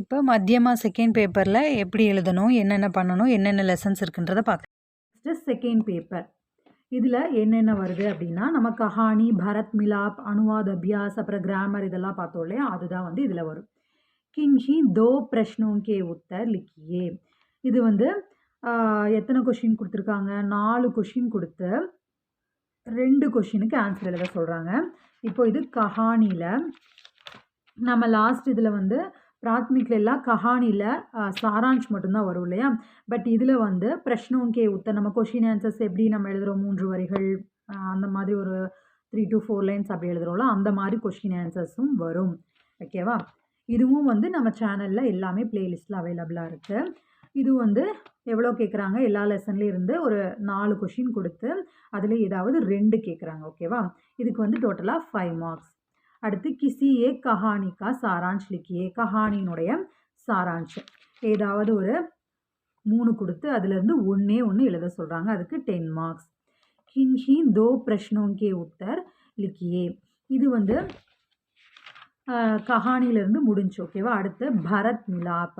இப்போ மத்தியமாக செகண்ட் பேப்பரில் எப்படி எழுதணும் என்னென்ன பண்ணணும் என்னென்ன லெசன்ஸ் இருக்குன்றதை பார்க்கலாம் ஃபஸ்ட்டு செகண்ட் பேப்பர் இதில் என்னென்ன வருது அப்படின்னா நம்ம கஹானி பரத் மிலாப் அனுவாத் அபியாஸ் அப்புறம் கிராமர் இதெல்லாம் பார்த்தோம் இல்லையா? அதுதான் வந்து இதில் வரும். கிங்ஹி தோ பிரஷ்னோங்கே உத்தர் லிக்கியே. இது வந்து எத்தனை கொஷின் கொடுத்துருக்காங்க? நாலு கொஷின் கொடுத்து ரெண்டு கொஷினுக்கு ஆன்சர் எழுத சொல்கிறாங்க இப்போ இது கஹானியில் நம்ம லாஸ்ட் இதில் வந்து பிராத்மிக்ல எல்லாம் கஹானியில் சாராஞ்ச் மட்டும்தான் வரும் இல்லையா? பட் இதில் வந்து பிரஷ்னோं கே உத்தர் நம்ம கொஷின் ஆன்சர்ஸ் எப்படி நம்ம எழுதுகிறோம் மூன்று வரிகள் அந்த மாதிரி ஒரு த்ரீ டு ஃபோர் லைன்ஸ் அப்படி எழுதுகிறோம்ல அந்த மாதிரி கொஷின் ஆன்சர்ஸும் வரும். ஓகேவா இதுவும் வந்து நம்ம சேனலில் எல்லாமே பிளேலிஸ்ட்டில் அவைலபிளாக இருக்குது இது வந்து எவ்வளோ கேட்குறாங்க எல்லா லெசன்லேயும் இருந்து ஒரு நாலு கொஷின் கொடுத்து அதில் ஏதாவது ரெண்டு கேட்குறாங்க ஓகேவா இதுக்கு வந்து டோட்டலாக ஃபைவ் மார்க்ஸ் அடுத்து கிசி ஏ கஹானிக்கா சாராஞ்ச் லிக்கியே. கஹானியினுடைய சாராஞ்ச் ஏதாவது ஒரு மூணு கொடுத்து அதுலேருந்து ஒன்றே ஒன்று எழுத சொல்கிறாங்க அதுக்கு டென் மார்க்ஸ் கின்ஹி தோ பிரஷ்னோங்கே உத்தர் லிக்கியே. இது வந்து ஆஹ், கஹானியிலேருந்து முடிஞ்சு ஓகேவா? அடுத்து பரத் மிலாப்.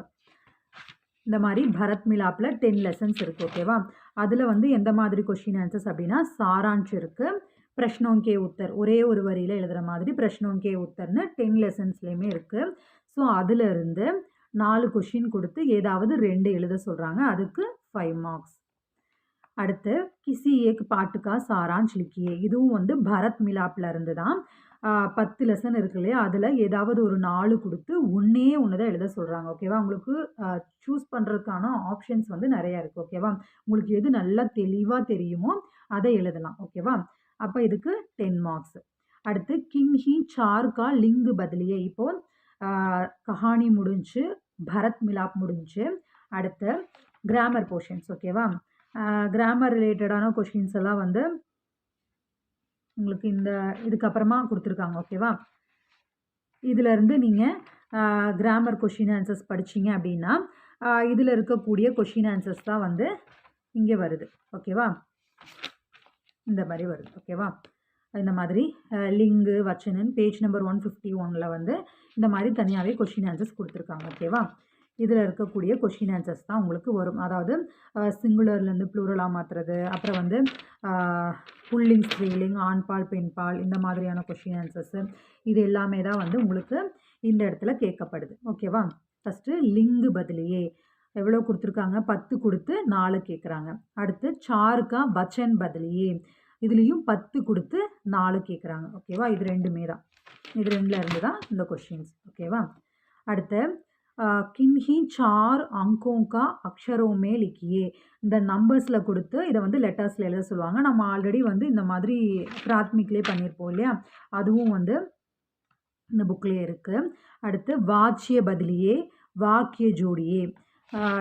இந்த மாதிரி பரத் மிலாப்பில் டென் லெசன்ஸ் இருக்குது ஓகேவா? அதில் வந்து எந்த மாதிரி கொஷின் ஆன்சர்ஸ் அப்படின்னா சாரான்ஷ் இருக்குது பிரஷ்னோங்கே உத்தர். ஒரே ஒரு வரியில் எழுதுகிற மாதிரி பிரஷ்னோங்கே உத்தர்னு டென் லெசன்ஸ்லேயுமே இருக்குது ஸோ அதிலிருந்து நாலு கொஷின் கொடுத்து ஏதாவது ரெண்டு எழுத சொல்கிறாங்க அதுக்கு ஃபைவ் மார்க்ஸ் அடுத்து கிசி ஏக் பாட்டுக்கா சாராஞ்ச் லிக்கியே இதுவும் வந்து பரத் மிலாப்பில் இருந்து தான் பத்து லெசன் இருக்கு இல்லையா? அதில் ஏதாவது ஒரு நாலு கொடுத்து ஒன்றே ஒன்று தான் எழுத சொல்கிறாங்க ஓகேவா உங்களுக்கு சூஸ் பண்ணுறதுக்கான ஆப்ஷன்ஸ் வந்து நிறையா இருக்குது ஓகேவா உங்களுக்கு எது நல்லா தெளிவாக தெரியுமோ அதை எழுதலாம். ஓகேவா அப்போ இதுக்கு டென் மார்க்ஸ் அடுத்து கிங்ஹி சார்கா லிங்கு பதிலியே. இப்போ கஹானி முடிஞ்சு பரத் மிலாப் முடிஞ்சு அடுத்து கிராமர் போர்ஷன்ஸ் ஓகேவா கிராமர் ரிலேட்டடான கொஷின்ஸ் எல்லாம் வந்து உங்களுக்கு இந்த இதுக்கப்புறமா கொடுத்துருக்காங்க ஓகேவா இதிலேருந்து நீங்கள் கிராமர் கொஷின் ஆன்சர்ஸ் படிச்சீங்க அப்படின்னா இதில் இருக்கக்கூடிய கொஷின் ஆன்சர்ஸ் தான் வந்து இங்கே வருது ஓகேவா இந்த மாதிரி வருது ஓகேவா இந்த மாதிரி லிங்கு வச்சனன் பேஜ் நம்பர் ஒன் ஃபிஃப்டி ஒனில் வந்து இந்த மாதிரி தனியாகவே கொஷின் ஆன்சர்ஸ் கொடுத்துருக்காங்க ஓகேவா இதில் இருக்கக்கூடிய கொஷின் ஆன்சர்ஸ் தான் உங்களுக்கு வரும். அதாவது சிங்குலர்லேருந்து ப்ளூரலாக மாற்றுறது அப்புறம் வந்து புல்லிங் ஸ்ட்ரீலிங் ஆண்பால் பெண்பால் இந்த மாதிரியான கொஷின் ஆன்சர்ஸு இது எல்லாமே தான் வந்து உங்களுக்கு இந்த இடத்துல கேட்கப்படுது ஓகேவா ஃபஸ்ட்டு லிங்கு பதிலியே எவ்வளோ கொடுத்துருக்காங்க? பத்து கொடுத்து நாலு கேட்குறாங்க அடுத்து சாருக்கா பச்சன் பதிலியே இதுலேயும் பத்து கொடுத்து நாலு கேட்குறாங்க ஓகேவா இது ரெண்டுமே தான். இது ரெண்டுல இருந்து தான் இந்த கொஷின்ஸ் ஓகேவா அடுத்து ஆஹ், கின்ஹி சார் அங்கோங்கா அக்ஷரோமே லிக்கியே. இந்த நம்பர்ஸில் கொடுத்து இதை வந்து லெட்டர்ஸில் எழுத சொல்லுவாங்க. நம்ம ஆல்ரெடி வந்து இந்த மாதிரி பிராத்மிக்லேயே பண்ணியிருப்போம் இல்லையா? அதுவும் வந்து இந்த புக்லேயே இருக்குது அடுத்து வாச்சிய பதிலியே வாக்கிய ஜோடியே.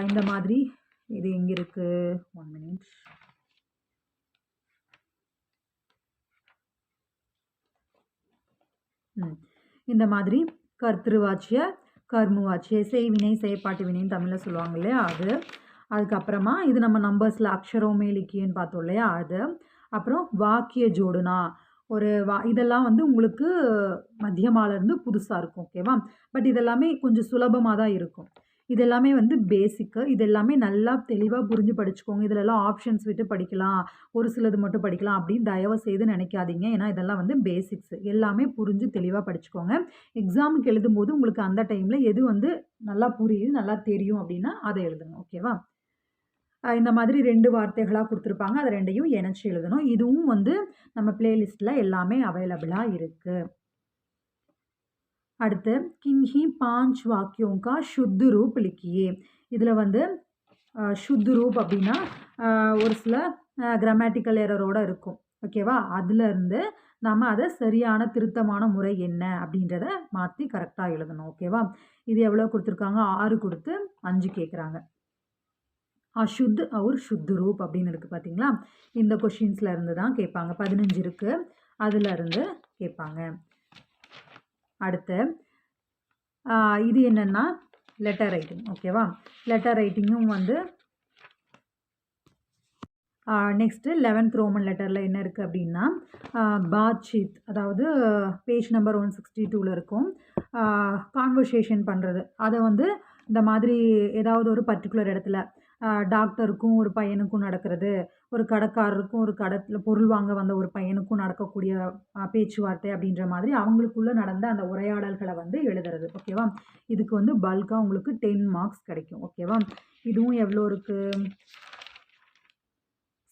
இந்த மாதிரி. இது எங்கே இருக்குது ஒன் மினிட் ம். இந்த மாதிரி கர்த்திருவாச்சிய கர்முவாச்சிய செய்வினை செயற்பாட்டு வினைன்னு தமிழில் சொல்லுவாங்க இல்லையா அது. அதுக்கப்புறமா இது நம்ம நம்பர்ஸில் அக்ஷரமே இலக்கியன்னு பார்த்தோம் இல்லையா அது. அப்புறம் வாக்கிய ஜோடுனா. ஒரு வா இதெல்லாம் வந்து உங்களுக்கு மத்தியமாலேருந்து புதுசாக இருக்கும் ஓகேவா பட் இதெல்லாமே கொஞ்சம் சுலபமாக தான் இருக்கும். இதெல்லாமே வந்து பேசிக்கு இது எல்லாமே நல்லா தெளிவாக புரிஞ்சு படிச்சுக்கோங்க. இதிலெல்லாம் ஆப்ஷன்ஸ் விட்டு படிக்கலாம். ஒரு சிலது மட்டும் படிக்கலாம் அப்படின்னு தயவு செய்து நினைக்காதீங்க. ஏன்னா இதெல்லாம் வந்து பேசிக்ஸ் எல்லாமே புரிஞ்சு தெளிவாக படிச்சுக்கோங்க. எக்ஸாமுக்கு எழுதும்போது உங்களுக்கு அந்த டைமில் எது வந்து நல்லா புரியுது நல்லா தெரியும் அப்படின்னா அதை எழுதுங்க. ஓகேவா இந்த மாதிரி ரெண்டு வார்த்தைகளாக கொடுத்துருப்பாங்க. அதை ரெண்டையும் இணைச்சி எழுதணும். இதுவும் வந்து நம்ம பிளேலிஸ்ட்டில் எல்லாமே அவைலபிளாக இருக்குது அடுத்து கின்ஹி பாஞ்ச் வாக்கியோங்கா சுத்து ரூப் லிக்கியே. இதில் வந்து சுத்து ரூப் அப்படின்னா ஒரு சில கிராமட்டிக்கல் ஏரரோடு இருக்கும். ஓகேவா அதுலேருந்து நம்ம அதை சரியான திருத்தமான முறை என்ன அப்படின்றத மாற்றி கரெக்டாக எழுதணும். ஓகேவா இது எவ்வளோ கொடுத்துருக்காங்க? ஆறு கொடுத்து அஞ்சு கேட்குறாங்க அசுத் அவர் சுத்து ரூப் அப்படின்னு இருக்குது பார்த்தீங்களா இந்த கொஷின்ஸில் இருந்து தான் கேட்பாங்க. பதினஞ்சு இருக்குது அதில் இருந்து கேட்பாங்க. அடுத்து. இது என்னென்னா லெட்டர் ரைட்டிங் ஓகேவா லெட்டர் ரைட்டிங்கும் வந்து நெக்ஸ்ட்டு லெவன்த் ரோமன் லெட்டரில் என்ன இருக்குது அப்படின்னா பாத்ஷீத் அதாவது பேஜ் நம்பர் ஒன் சிக்ஸ்டி டூவில் இருக்கும். கான்வர்சேஷன் பண்ணுறது அதை வந்து இந்த மாதிரி ஏதாவது ஒரு பர்டிகுலர் இடத்துல டாக்டருக்கும் ஒரு பையனுக்கும் நடக்கிறது. ஒரு கடைக்காரருக்கும் ஒரு கடத்தில் பொருள் வாங்க வந்த ஒரு பையனுக்கும் நடக்கக்கூடிய பேச்சுவார்த்தை அப்படின்ற மாதிரி அவங்களுக்குள்ளே நடந்த அந்த உரையாடல்களை வந்து எழுதுறது. ஓகேவா? இதுக்கு வந்து பல்காக உங்களுக்கு டென் மார்க்ஸ் கிடைக்கும். ஓகேவா? இதுவும் எவ்வளோ இருக்குது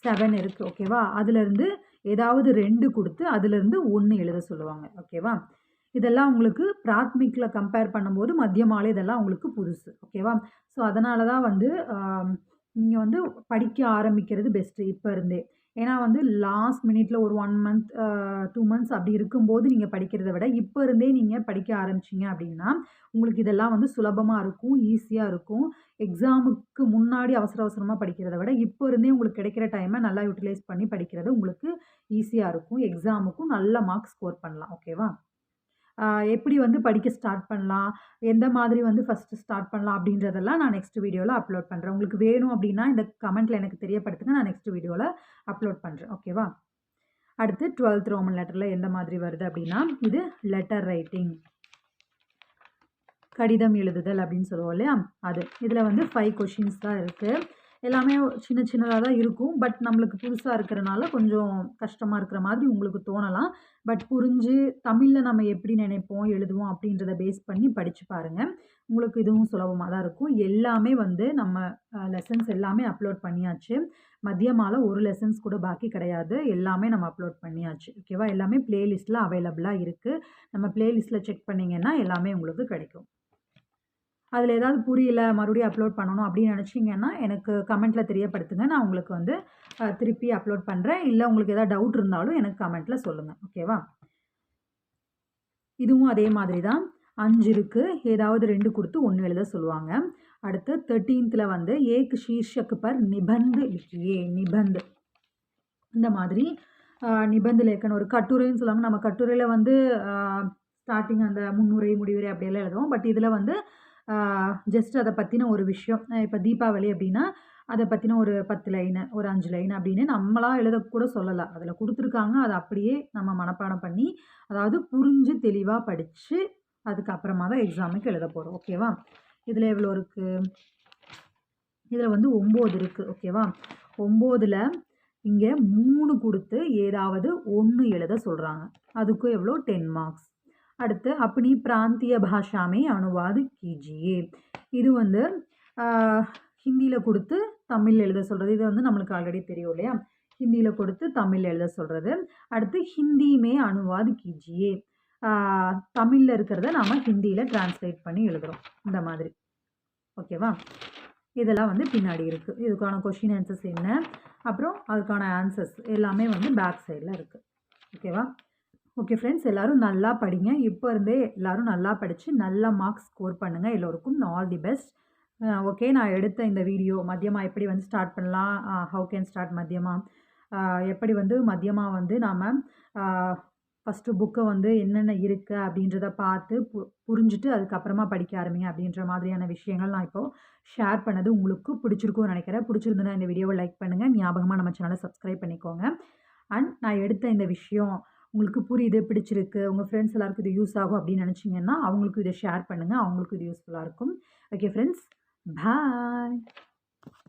செவன் இருக்குது ஓகேவா? அதுலேருந்து ஏதாவது ரெண்டு கொடுத்து அதுலேருந்து ஒன்று எழுத சொல்லுவாங்க. ஓகேவா? இதெல்லாம் உங்களுக்கு பிராத்மிக்கில் கம்பேர் பண்ணும்போது மத்தியமால இதெல்லாம் உங்களுக்கு புதுசு ஓகேவா ஸோ அதனால தான் வந்து நீங்கள் வந்து படிக்க ஆரம்பிக்கிறது பெஸ்ட்டு இப்போ இருந்தே. ஏன்னா வந்து லாஸ்ட் மினிட்ல ஒரு ஒன் மந்த் டூ மந்த்ஸ் அப்படி இருக்கும்போது நீங்கள் படிக்கிறத விட இப்போ இருந்தே நீங்கள் படிக்க ஆரம்பிச்சிங்க அப்படின்னா உங்களுக்கு இதெல்லாம் வந்து சுலபமாக இருக்கும் ஈஸியாக இருக்கும். எக்ஸாமுக்கு முன்னாடி அவசர அவசரமாக படிக்கிறத விட இப்போ இருந்தே உங்களுக்கு கிடைக்கிற டைமை நல்லா யூட்டிலைஸ் பண்ணி படிக்கிறது உங்களுக்கு ஈஸியாக இருக்கும். எக்ஸாமுக்கும் நல்ல மார்க் ஸ்கோர் பண்ணலாம் ஓகேவா எப்படி வந்து படிக்க ஸ்டார்ட் பண்ணலாம்? எந்த மாதிரி வந்து ஃபஸ்ட்டு ஸ்டார்ட் பண்ணலாம்? அப்படின்றதெல்லாம் நான் நெக்ஸ்ட் வீடியோவில் அப்லோட் பண்ணுறேன் உங்களுக்கு வேணும் அப்படின்னா இந்த கமெண்ட்டில் எனக்கு தெரியப்படுத்துங்க. நான் நெக்ஸ்ட் வீடியோவில் அப்லோட் பண்ணுறேன் ஓகேவா அடுத்து டுவெல்த் ரோமன் லெட்டரில் எந்த மாதிரி வருது அப்படின்னா இது லெட்டர் ரைட்டிங் கடிதம் எழுதுதல் அப்படின்னு சொல்லுவோம் இல்லையா? அது. இதில் வந்து ஃபைவ் கொஷின்ஸ் தான் இருக்குது எல்லாமே சின்ன சின்னதாக தான் இருக்கும். பட் நம்மளுக்கு புதுசாக இருக்கிறனால கொஞ்சம் கஷ்டமாக இருக்கிற மாதிரி உங்களுக்கு தோணலாம். பட் புரிஞ்சு தமிழில் நம்ம எப்படி நினைப்போம் எழுதுவோம் அப்படின்றத பேஸ் பண்ணி படித்து பாருங்கள் உங்களுக்கு இதுவும் சுலபமாக தான் இருக்கும். எல்லாமே வந்து நம்ம லெசன்ஸ் எல்லாமே அப்லோட் பண்ணியாச்சு. மதியமால ஒரு லெசன்ஸ் கூட பாக்கி கிடையாது. எல்லாமே நம்ம அப்லோட் பண்ணியாச்சு. ஓகேவா எல்லாமே பிளேலிஸ்ட்டில் அவைலபிளாக இருக்குது நம்ம பிளேலிஸ்ட்டில் செக் பண்ணிங்கன்னா எல்லாமே உங்களுக்கு கிடைக்கும். அதில் ஏதாவது புரியல மறுபடியும் அப்லோட் பண்ணணும் அப்படின்னு நினச்சிங்கன்னா எனக்கு கமெண்ட்டில் தெரியப்படுத்துங்க. நான் உங்களுக்கு வந்து திருப்பி அப்லோட் பண்ணுறேன் இல்லை உங்களுக்கு ஏதாவது டவுட் இருந்தாலும் எனக்கு கமெண்ட்டில் சொல்லுங்கள் ஓகேவா இதுவும் அதே மாதிரி தான். அஞ்சு இருக்குது ஏதாவது ரெண்டு கொடுத்து ஒன்று எழுத சொல்லுவாங்க. அடுத்து தேர்ட்டீன்த்தில் வந்து ஏக் ஷீர்ஷக் பர் நிபந்து லிக்கியே நிபந்து. இந்த மாதிரி நிபந்து லேக்கன் ஒரு கட்டுரைன்னு சொல்லுவாங்க. நம்ம கட்டுரையில் வந்து ஸ்டார்டிங் அந்த முன்னுரை முடிவுரை அப்படியெல்லாம் எழுதுவோம். பட் இதில் வந்து ஜஸ்ட் அதை பற்றின ஒரு விஷயம். இப்போ தீபாவளி அப்படின்னா அதை பற்றின ஒரு பத்து லைனு ஒரு அஞ்சு லைன் அப்படின்னு நம்மளாக எழுதக்கூட சொல்லலாம். அதில் கொடுத்துருக்காங்க அதை அப்படியே நம்ம மனப்பாடம் பண்ணி அதாவது புரிஞ்சு தெளிவாக படித்து அதுக்கப்புறமா தான் எக்ஸாமுக்கு எழுத போகிறோம் ஓகேவா இதில் எவ்வளோ இருக்குது இதில் வந்து ஒம்பது இருக்குது ஓகேவா ஒம்போதில் இங்கே மூணு கொடுத்து ஏதாவது ஒன்று எழுத சொல்கிறாங்க அதுக்கும் எவ்வளோ டென் மார்க்ஸ் அடுத்து அப்படி பிராந்திய பாஷாமே அனுவாது கீஜியே. இது வந்து ஹிந்தியில் கொடுத்து தமிழ் எழுத சொல்கிறது இது வந்து நம்மளுக்கு ஆல்ரெடி தெரியும் இல்லையா? ஹிந்தியில் கொடுத்து தமிழ் எழுத சொல்கிறது அடுத்து ஹிந்தியுமே அனுவாது கீஜியே. தமிழில் இருக்கிறத நாம் ஹிந்தியில் டிரான்ஸ்லேட் பண்ணி எழுதுகிறோம் இந்த மாதிரி. ஓகேவா இதெல்லாம் வந்து பின்னாடி இருக்குது இதுக்கான கொஷின் ஆன்சர்ஸ் என்ன? அப்புறம் அதுக்கான ஆன்சர்ஸ் எல்லாமே வந்து பேக் சைடில் இருக்குது ஓகேவா ஓகே ஃப்ரெண்ட்ஸ் எல்லோரும் நல்லா படிங்க. இப்போ இருந்தே எல்லோரும் நல்லா படித்து நல்ல மார்க்ஸ் ஸ்கோர் பண்ணுங்கள் எல்லோருக்கும் ஆல் தி பெஸ்ட் ஓகே நான் எடுத்த இந்த வீடியோ மதியமாக எப்படி வந்து ஸ்டார்ட் பண்ணலாம்? ஹவு கேன் ஸ்டார்ட் மதியமாக எப்படி வந்து மதியமாக வந்து நாம் ஃபஸ்ட்டு புக்கை வந்து என்னென்ன இருக்குது அப்படின்றத பார்த்து பு புரிஞ்சுட்டு அதுக்கப்புறமா படிக்க ஆரம்பிங்க அப்படின்ற மாதிரியான விஷயங்கள் நான் இப்போது ஷேர் பண்ணது உங்களுக்கு பிடிச்சிருக்கும்னு நினைக்கிறேன். பிடிச்சிருந்துன்னா இந்த வீடியோவை லைக் பண்ணுங்கள் ஞாபகமாக நம்ம சேனலை சப்ஸ்கிரைப் பண்ணிக்கோங்க. அண்ட் நான் எடுத்த இந்த விஷயம் உங்களுக்கு புரியுது பிடிச்சிருக்கு உங்கள் ஃப்ரெண்ட்ஸ் எல்லாருக்கும் இது யூஸ் ஆகும் அப்படின்னு நினச்சிங்கன்னா அவங்களுக்கும் இதை ஷேர் பண்ணுங்கள் அவங்களுக்கும் இது யூஸ்ஃபுல்லாக இருக்கும். Okay friends bye